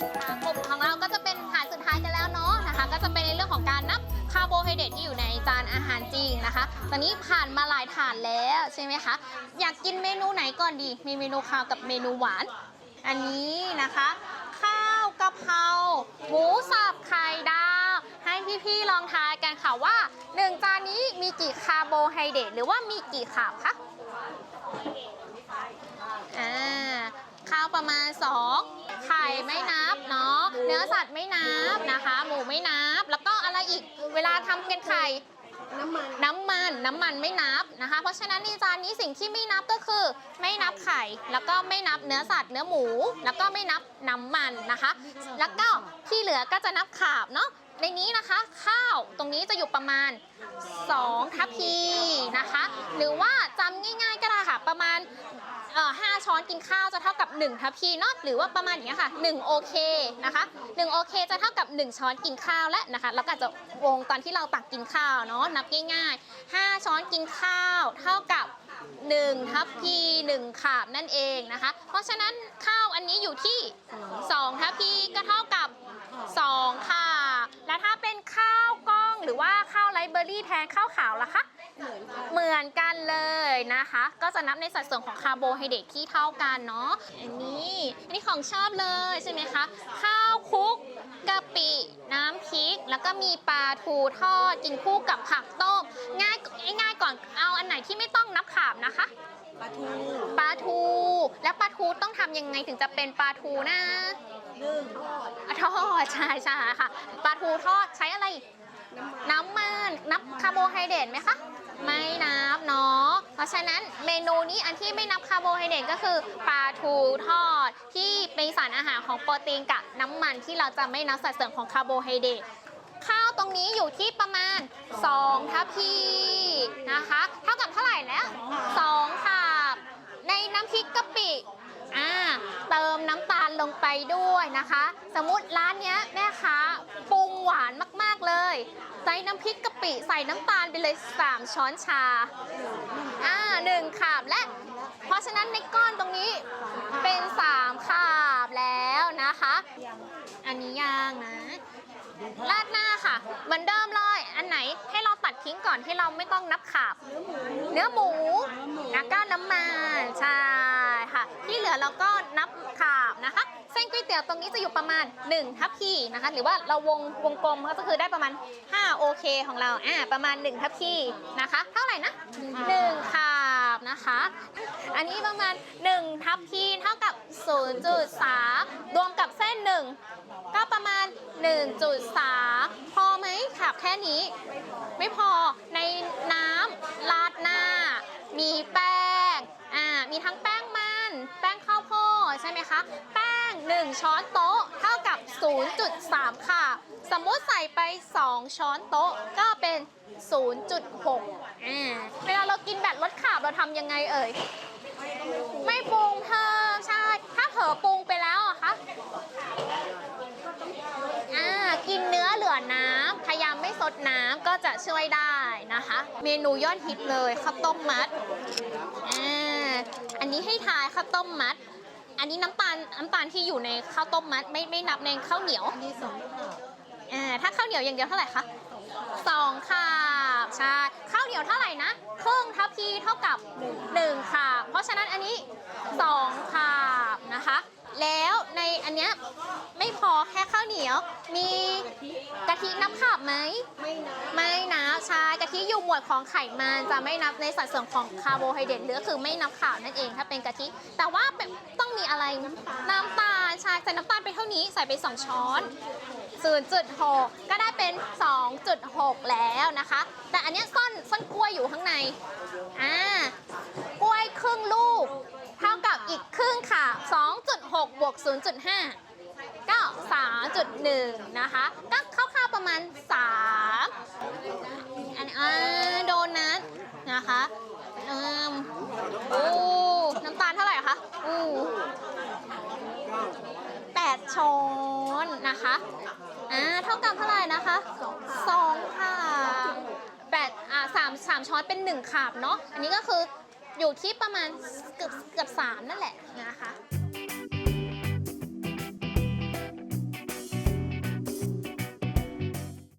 ค่กลุ่มของเราก็จะเป็นฐานสุดท้ายกันแล้วเนาะนะคะ ก็จะเป็นในเรื่องของการนับคาร์โบไฮเดรตที่อยู่ในจานอาหารจริงนะคะ ตอนนี้ผ่านมาหลายฐานแล้วใช่ไหมคะ อยากกินเมนูไหนก่อนดี มีเมนูข้าวกับเมนูหวาน อันนี้นะคะ ข้าวกะเพราหมูสับไข่ดาว ให้พี่ๆลองทายกันค่ะว่า 1 จานนี้มีกี่คาร์โบไฮเดรตหรือว่ามีกี่ขาบคะ ประมาณ 2 ไข่ไม่นับเนาะเนื้อสัตว์ไม่นับนะคะ หมูไม่นับ แล้วก็อะไรอีกเวลาทำเป็นไข่ น้ำมัน น้ำมันน้ำมันไม่นับนะคะ เพราะฉะนั้นในจานนี้สิ่งที่ไม่นับก็คือ ไม่นับไข่ แล้วก็ไม่นับเนื้อสัตว์เนื้อหมู แล้วก็ไม่นับน้ำมันนะคะ แล้วก็ที่เหลือก็จะนับขาบเนาะในนี้นะคะข้าวตรงนี้จะอยู่ประมาณ 2 ทัพพีนะคะ หรือว่าจำง่ายๆก็ได้ค่ะประมาณ เอ่อห้าช้อนกินข้าวจะเท่ากับ1ทัพพีเนาะหรือว่าประมาณอย่างเงี้ยค่ะ1โอเคนะคะ1โอเคจะเท่ากับ 1 ช้อนกินข้าวและนะคะแล้วก็จะวงตอนที่เราตักกินข้าวเนาะนับง่ายๆ 5 ช้อนกินข้าวเท่ากับ1ทัพพี1ขาบนั่นเองนะคะ เพราะฉะนั้นข้าวอันนี้อยู่ที่ 2 ทัพพีก็เท่ากับ2ค่ะแล้วถ้าเป็นข้าวกล้องหรือว่าข้าวไรเบอร์รี่แทนข้าวขาวล่ะคะ เหมือนกันเหมือนกันเลยนะคะ ก็จะนับในสัดส่วนของคาร์โบไฮเดรตที่เท่ากันเนาะอันนี้อันนี้ของชอบเลยใช่ไหมคะข้าวคลุกกะปิ น้ำพริก แล้วก็มีปลาทูทอดกินคู่กับผักต้มง่ายง่ายก่อนเอาอันไหนที่ไม่ต้องนับขาบนะคะปลาทูปลาทู แล้วปลาทูต้องทำยังไงถึงจะเป็นปลาทูนะนึ่งทอดอะทอดใช่ใช่ค่ะปลาทูทอดใช้อะไร น้ำมันนับคาร์โบไฮเดรตไหมคะ ไม่นับเนาะ เพราะฉะนั้นเมนูนี้อันที่ไม่นับคาร์โบไฮเดรตก็คือปลาทูทอด ที่เป็นสารอาหารของโปรตีนกับน้ำมันที่เราจะไม่นับสัดส่วนของคาร์โบไฮเดรตข้าวตรงนี้อยู่ที่ประมาณ 2 ทัพพีนะคะ เท่ากับเท่าไหร่แล้ว 2ค่ะในน้ำพริกกะปิอ่าเติมน้ำตาลลงไปด้วยนะคะ สมมติร้านเนี้ยแม่ค้าปรุงหวานมากๆ ใส่น้ำพริกกะปิใส่น้ำตาลไปเลย 3 ช้อนชา อ่าหนึ่งขาบและ เพราะฉะนั้นในก้อนตรงนี้เป็น 3 ขาบแล้วนะคะ อันนี้ยางนะราดหน้าค่ะเหมือนเดิมเลยอันไหนให้เราตัดทิ้งก่อนที่เราไม่ต้องนับขาบ เนื้อหมูแล้วก็น้ำมันใช่ ค่ะ ที่เหลือเราก็นับขาบนะคะ เส้นก๋วยเตี๋ยวตรงนี้จะอยู่ประมาณ1ทัพพีนะคะ หรือว่าเราวงวงกลมก็คือได้ประมาณ5โอเคของเราอ่าประมาณ1ทัพพีนะคะ เท่าไหร่นะ1ขาบนะคะ อันนี้ประมาณ1ทัพพีเท่ากับ 0.3 รวมกับเส้น 1 ก็ประมาณ 1.3 พอไหมขับแค่นี้ ไม่พอในน้ำราดหน้า มีแป้ง อ่า มีทั้งแป้งมัน แป้งข้าวโพ ดใช่ไหมคะ แป้ง 1 ช้อนโต๊ะเท่ากับ 0.3 ค่ะ สมมติใส่ไป 2 ช้อนโต๊ะก็เป็น 0.6อ่าเวลาเรากินแบบลดขาบเราทำยังไงเอ่ย ไม่ปรุงเพิ่มใช่ ถ้าเผลอปรุงไปแล้วอะคะอ่ากินเนื้อเหลือน้ำพยายามไม่ซดน้ำก็จะช่วยได้นะคะ เมนูยอดฮิตเลยข้าวต้มมัดอ่าอันนี้ให้ทายข้าวต้มมัด อันนี้น้ำตาลน้ำตาลที่อยู่ในข้าวต้มมัดไม่ไม่นับในข้าวเหนียวอันนี้สองข้าวอ่าถ้าข้าวเหนียวอย่างเดียวเท่าไหร่คะสองค่ะใช่ข้าวเหนียวเท่าไหร่นะครึ่งทัพพีเท่ากับหนึ่งค่ะเพราะฉะนั้นอันนี้สองค่ะนะคะ แล้วในอันเนี้ยไม่พอแค่ข้าวเหนียว มีกะทิน้ำขาบไหมไม่นะไม่นับใช่กะ ทิอยู่หมวดของไขมันจะไม่นับในสัดส่วนของคาร์โบไฮเดรตหรือคือไม่นับข่าวนั่นเองถ้าเป็นกะทิ แต่ว่าต้องมีอะไรน้ำตาลใช่ใส่น้ำตาลไปเท่านี้ใส่ไป 2 ช้อน 0.6 ก็ได้เป็น 2.6 แล้วนะคะ แต่อันนี้ยซ่อนซ่อนกล้วยอยู่ข้างในอ่ากล้วยครึ่งลูก เท่ากับอีกครึ่งค่ะ 2.6 บวก 0.5ก็3.1 นะคะ ก็ แปดช้อนนะคะอ่าเท่ากับเท่าไหร่นะคะสองค่ะแปดอ่าสามสามช้อนเป็นหนึ่งขาบเนาะอันนี้ก็คืออยู่ที่ประมาณเกือบเกือบสามนั่นแหละนะคะ